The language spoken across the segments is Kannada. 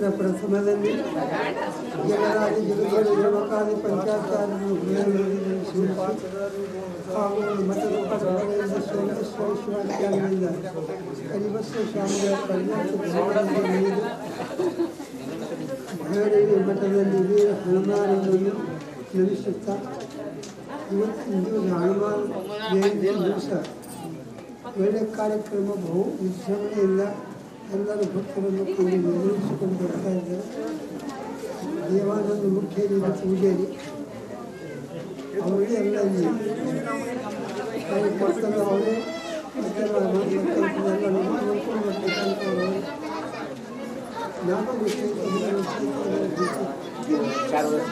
ಸಮಯದಲ್ಲಿ ಜಗರಾದಿ ಜಗದೋಡಿ ಯುವಕಾದಿ ಪಂಚಾಯತ್ ಹಾಗೂ ಮಠದ ಸೋಮೇಶ್ವರ ಶಿವಾಚಾರ್ಯರಿಂದ ಸ್ವಾಮಿಗಳ ಪರ್ಯಾಯ ಭೈರವಿ ಮಠದಲ್ಲಿ ವೀರ ಹನುಮಾನವನ್ನು ನೆನೆಸುತ್ತಾ ಇವತ್ತಿನ ದಿವಸ ಹನುಮಾನ್ ಜಯಂತಿ ದಿವಸ. ಒಳ್ಳೆಯ ಕಾರ್ಯಕ್ರಮ, ಬಹು ವಿಜೃಂಭಣೆಯಿಂದ ಎಲ್ಲರ ಭಕ್ತರನ್ನು ಕೊಂಡು ನಿರ್ವಹಿಸಿಕೊಂಡು ಬರ್ತಾ ಇದ್ದಾರೆ ದೇವಾನಂದ ಮುಖ್ಯರಿಗೆ ಪೂಜೆಯಲ್ಲಿ ಅವರಿಗೆ ಎಲ್ಲ ಇಲ್ಲಿ ಕಾರ್ಯಕರ್ತರು ಅವರೇ ಮತ್ತೆಲ್ಲ ಮಾಡ್ತಕ್ಕಂಥದ್ದೆಲ್ಲ ನೋಡ್ಕೊಂಡು ಬರ್ತಕ್ಕಂಥವ್ರು ನಾನು ವಿಷಯ ಚಾರ್ ವರ್ಷ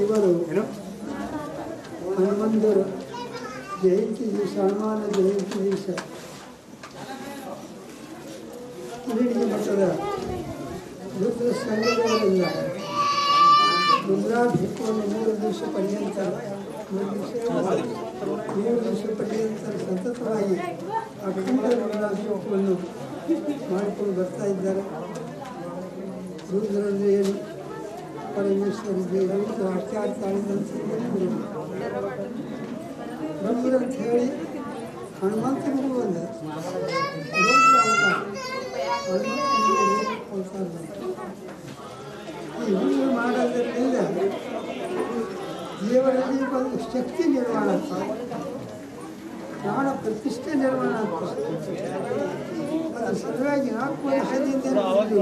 ಇವರು ಹನುಮಂದರು ಜಯಂತಿ ದಿವಸ ಹನುಮಾನ ಜಯಂತಿ ದಿವಸ ಕಿರೀಟಿ ಮಠದ ರುದ್ರ ಸಂಘಗಳಿಂದ ರುದ್ರಾಭಿಷೇಕವನ್ನು ಮೂರು ದಿವಸ ಪರ್ಯಂತ ಮೂರು ದಿವಸ ದಿವಸ ಪರ್ಯಂತ ಸತತವಾಗಿ ಅಖಂಡ ರುದ್ರಾಭಿಷೇಕವನ್ನು ಮಾಡಿಕೊಂಡು ಬರ್ತಾ ಇದ್ದಾರೆ. ರುದ್ರಂದ್ರೆ ಏನು ಪರಮೇಶ್ವರ ದೇವರು ಆಚಾರ ತಾಳಿದಂತೆ ರುದ್ರ ಅಂತ ಹೇಳಿ ಹನುಮಂತನಿಗೂ ಒಂದು ರುದ್ರ ಅವತಾರ ಹನುಮಂತನಿಗೂ ಅವತಾರ ಬಂತು. ಈ ರುದ್ರ ಮಾಡೋದ್ರಿಂದ ದೇವರಲ್ಲಿ ಒಂದು ಶಕ್ತಿ ನಿರ್ಮಾಣ ಆಗ್ತದೆ ಪ್ರಾಣ ಪ್ರತಿಷ್ಠೆ ನಿರ್ಮಾಣ ಆಗ್ತದೆ ಅದರ ಸಲುವಾಗಿ ನಾಲ್ಕು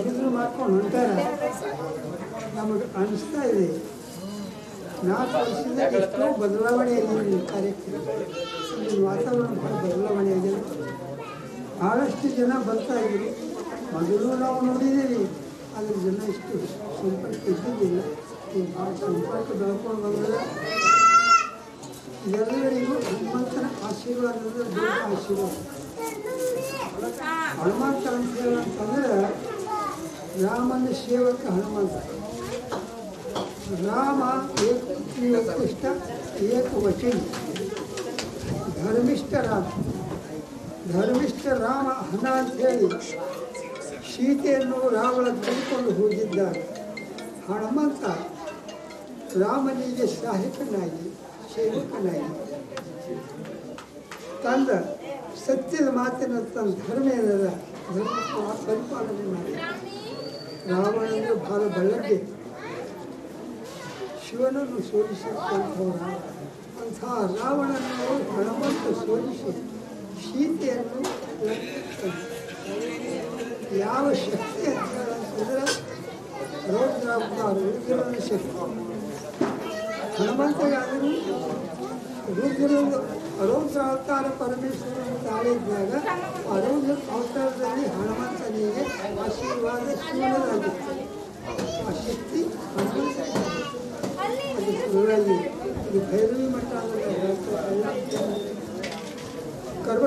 ರುದ್ರ ಮಾಡ್ಕೊಂಡು ಹೊಂಟಾರ. ನಮಗೆ ಅನಿಸ್ತಾ ಇದೆ. ನಾಲ್ಕು ವರ್ಷದಿಂದ ಎಷ್ಟೋ ಬದಲಾವಣೆ ಆಗಿದೆ ಕಾರ್ಯಕ್ರಮ. ವಾತಾವರಣ ಭಾಳ ಬದಲಾವಣೆ ಆಗಿದೆ ಭಾಳಷ್ಟು ಜನ ಬರ್ತಾ ಇದ್ರು. ಮೊದಲು ನಾವು ನೋಡಿದ್ದೀವಿ. ಆದರೆ ಜನ ಇಷ್ಟು ಸಂಪರ್ಕ ಇದ್ದಿದ್ದಿಲ್ಲ. ಈ ಭಾಳ ಸಂಪರ್ಕ ಬೆಳ್ಕೊಂಡು ಬಂದರೆ ಎಲ್ಲರಿಗೂ ಹನುಮಂತನ ಆಶೀರ್ವಾದ ದೊಡ್ಡ ಆಶೀರ್ವಾದ. ಹನುಮಂತ ಅಂತ ಹೇಳಂತಂದ್ರೆ ರಾಮನ ಸೇವಕ ಹನುಮಂತ. ರಾಮ ಏಕ ಉತ್ಕೃಷ್ಟ ಏಕವಚನ. ಧರ್ಮಿಷ್ಠ ರಾಮ. ಧರ್ಮಿಷ್ಠ ರಾಮ ಹಣ ಅಂತೇಳಿ ಸೀತೆಯನ್ನು ರಾವಣ ತೆಗೆದುಕೊಂಡು ಹೋಗಿದ್ದಾರೆ. ಹನುಮಂತ ರಾಮನಿಗೆ ಸಹಾಯಕನಾಗಿ ತಂದ ಸತ್ಯದ ಮಾತಿನ ತನ್ನ ಧರ್ಮ ಏನದ? ಧರ್ಮ ಪರಿಪಾಲನೆ ಮಾಡಿ. ರಾವಣನಿಗೆ ಬಹಳ ಬೆಳಗ್ಗೆ ಶಿವನನ್ನು ಸೋಲಿಸಿದಂಥವ್ರು. ಅಂಥ ರಾವಣನನ್ನು ಹಣವಂತ ಸೋಲಿಸಿ ಸೀತೆಯನ್ನು ಯಾವ ಶಕ್ತಿ ಅಂತ ಹೇಳಿದ್ರೆ ರೌದ್ರಾವತಾರ ಶಕ್ತಿ. ಹನುಮಂತಗಾದರೂ ರುದ್ರದ ರೌದ್ರ ಅವತಾರ ಪರಮೇಶ್ವರನ ತಾಳಿದ್ದಾಗ ಆ ರೌದ್ರ ಅವತಾರದಲ್ಲಿ ಹನುಮಂತನಿಗೆ ಆಶೀರ್ವಾದ ಶಿವನದಾಗಿತ್ತು ಆ ಶಕ್ತಿ ಹನುಮಂತ ಅದು ಸುಳ್ಳಾಗಿ ಇದು ಭೈರವಿ ಮಠ ಅಂದ್ರೆ ಕರ್ಮ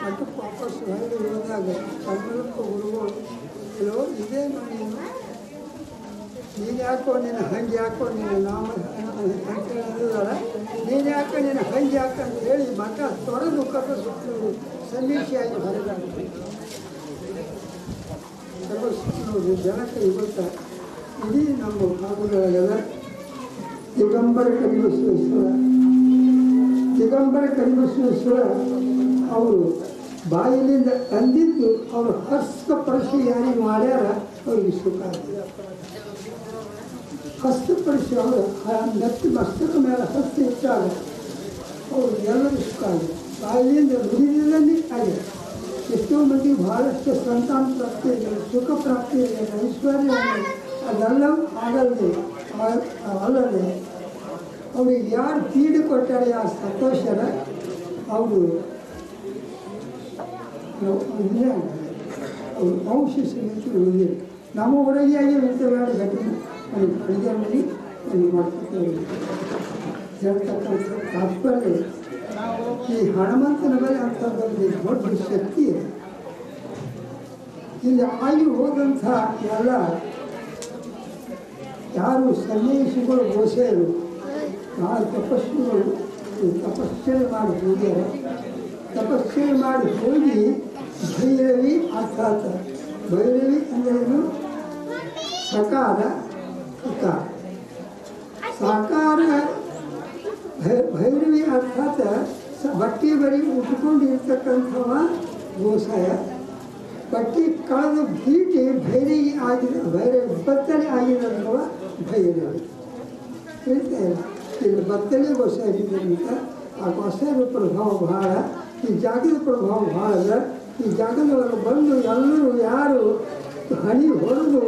ಮಠಕ್ಕೆ ವಾಪಸ್ ಹೊರಗೆ ಹೋದಾಗ ಕನ್ನಡಕ್ಕ ಗುರುಗಳು ಹಲೋ ಇದೇ ನೀನು ನೀನು ಯಾಕೋ ನೀನು ಹಂಗೆ ಯಾಕೋ ನೀನು ನಾಮ ಹೇಳಿದಾರ ನೀನು ಯಾಕೋ ನೀನು ಹಂಗೆ ಯಾಕೆ ಅಂತ ಹೇಳಿ ಮಠ ತೊಡೆದು ಕರ್ಮ ಸುತ್ತಲು ಸಮೀಕ್ಷೆಯಾಗಿ ಹೊರಗಾಡ್ತಾರೆ ಸರ್ವಸ್ವನು ಜನಕ್ಕೆ ಇವತ್ತ ಇಡೀ ನಮ್ಮ ಭಾಗದೊಳಗೆಲ್ಲ ದಿಗಂಬರ ಕರಿಬಸವೇಶ್ವರ ದಿಗಂಬರ ಕರಿಬಸವೇಶ್ವರ ಅವರು ಬಾಯಿಲಿಂದ ಅಂದಿದ್ದು ಅವರು ಹಸ್ತಪರಿಶಿ ಯಾರಿಗೆ ಮಾಡ್ಯಾರ, ಅವ್ರಿಗೆ ಸುಖ ಆಗಿದೆ ಹಸ್ತಪರಿಶಿ ಅವರು ಆ ನೆತ್ತಿ ಮಸ್ತಕ ಮೇಲೆ ಹಸ್ತ ಇಟ್ಟಾಗ ಅವರು ಎಲ್ಲರೂ ಸುಖ ಆಗಿದೆ ಬಾಯಿಲಿಂದ ನುಡಿದಿದ್ದಲ್ಲಿ ಆಗಿದೆ ಎಷ್ಟೋ ಮಂದಿ ಬಹಳಷ್ಟು ಸಂತಾನ ಪ್ರಾಪ್ತಿ ಇದೆ ಸುಖ ಪ್ರಾಪ್ತಿ ಇದೆ ಐಶ್ವರ್ಯ ಇದೆ ಅದೆಲ್ಲ ಆಗಲ್ಲದೆ ಆ- ಅಲ್ಲದೆ ಅವ್ರಿಗೆ ಯಾರು ತೀಡು ಕೊಟ್ಟಾರೆ ಆ ಸಂತೋಷನ, ಅವರು ಇಲ್ಲ ಅವ್ರು ಉಳಿದಿಲ್ಲ ನಮ್ಮ ಒಡಗಿಯಾಗಿ ಮೆಂತೆ ಬೇಡ ಘಟನೆ ನನಗೆ ಅಡುಗೆ ಮಾಡಿ ನನಗೆ ಮಾಡ್ಕೊತೇವೆ ಹೇಳ್ತಕ್ಕಂಥ ತಾತ್ಪರ್ಯ ಈ ಹನುಮಂತನ ಮೇಲೆ ಅಂಥದ್ದೊಂದು ದೊಡ್ಡ ಶಕ್ತಿ ಇಲ್ಲಿ ಆಗಿ ಹೋದಂಥ ಎಲ್ಲ ಯಾರು ಸನ್ಯಾಸಿಗಳು ಗೋಸೆಯರು ಆ ತಪಸ್ಸುಗಳು ತಪಸ್ಸೆ ಮಾಡಿ ಹೋಗಿ ತಪಸ್ಸೆ ಮಾಡಿ ಹೋಗಿ ಭೈರವಿ ಅರ್ಥಾತ್ ಭೈರವಿ ಅಂದ್ರೇನು ಸಕಾರ ಸಕಾರ ಸಾಕಾರ ಭೈ- ಭೈರವಿ ಅರ್ಥಾತ್ ಸ- ಬಟ್ಟೆ ಬರಿ ಉಟ್ಕೊಂಡು ಇರ್ತಕ್ಕಂಥವ ಗೋಸಾಯ ಬಟ್ಟೆ ಕಳೆದು ಬೀಟಿ ಭೈರವಿ ಆಗಿದ ಭೈರವಿ ಬತ್ತಲೆ ಆಗಿದಂಥವ ಭೈರವಿ ಹೇಳ್ತಾ ಇಲ್ಲ ಇಲ್ಲಿ ಬತ್ತಲೆ ಗೋಸಾಯಿದ್ದರಿಂದ ಆ ಗೋಸಾಯದ ಪ್ರಭಾವ ಬಹಳ ಈ ಜಾಗದ ಪ್ರಭಾವ ಬಹಳ ಅದ ಈ ಜಗದೊಳಗೆ ಬಂದು ಎಲ್ಲರೂ ಯಾರು ಹಣಿ ಹೊಡೆದು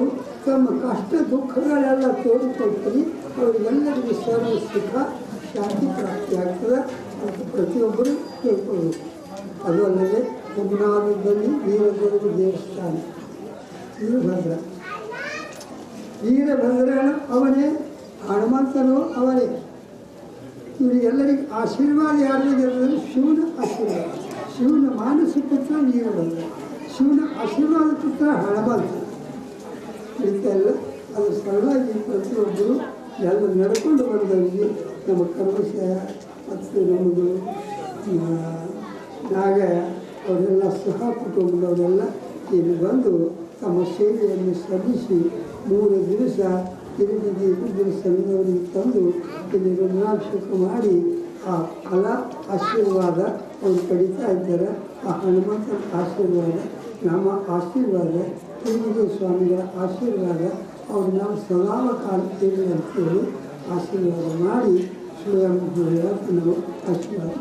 ತಮ್ಮ ಕಷ್ಟ ದುಃಖಗಳೆಲ್ಲ ತೋರಿಕೊಡ್ತೀರಿ ಅವರಿಗೆಲ್ಲರಿಗೂ ಸರ್ವ ಸುಖ, ಶಾಂತಿ ಪ್ರಾಪ್ತಿಯಾಗ್ತದೆ ಅಂತ ಪ್ರತಿಯೊಬ್ಬರು ತಿಳ್ಕೊಳ್ಬೇಕು ಅದು ಅಲ್ಲದೆ ಹುಗ್ನಾದದಲ್ಲಿ ವೀರಭದ್ರ ದೇವಸ್ಥಾನ ವೀರಭದ್ರ ವೀರಭದ್ರನು ಅವನೇ ಹನುಮಂತನು ಅವನೇ. ಇವರಿಗೆಲ್ಲರಿಗೆ ಆಶೀರ್ವಾದ ಯಾರಿಗೆ ಶಿವನ ಆಶೀರ್ವಾದ. ಶಿವನ ಮಾನಸ ನೀರು ಶಿವನ ಆಶೀರ್ವಾದ ಹಣ ಬಂತು ಅದು ಸರಳಾಗಿ ಪ್ರತಿಯೊಬ್ಬರು ಎಲ್ಲ ನಡ್ಕೊಂಡು ಬಂದವರಿಗೆ ನಮ್ಮ ಕರ್ಮಶಯ ಮತ್ತು ನಮ್ಮದು ನಾಗ ಅವರೆಲ್ಲ ಸಹ ಕುಟುಂಬದವರೆಲ್ಲ ಇಲ್ಲಿ ಬಂದು ತಮ್ಮ ಸೇವೆಯನ್ನು ಸಲ್ಲಿಸಿ ಮೂರು ದಿವಸ ತಿರುಗಿ ಇಬ್ಬರು ಸಂಘದವರಿಗೆ ತಂದು ಇಲ್ಲಿ ರುದ್ರಾಭಿಷೇಕ ಮಾಡಿ ಆ ಫಲ, ಆಶೀರ್ವಾದ ಅವರು ಕಡಿತಾ ಇದ್ದಾರೆ. ಆ ಹನುಮಂತನ ಆಶೀರ್ವಾದ, ನಮ್ಮ ಆಶೀರ್ವಾದ ತಿರುಗಿ ಸ್ವಾಮಿಗಳ ಆಶೀರ್ವಾದ, ಅವ್ರು ನಾವು ಸದಾ ಕಾಲ ಅಂತೇಳಿ ಆಶೀರ್ವಾದ ಮಾಡಿ ಶ್ರೀರಾಮ ನಾವು ಆಶೀರ್ವಾದ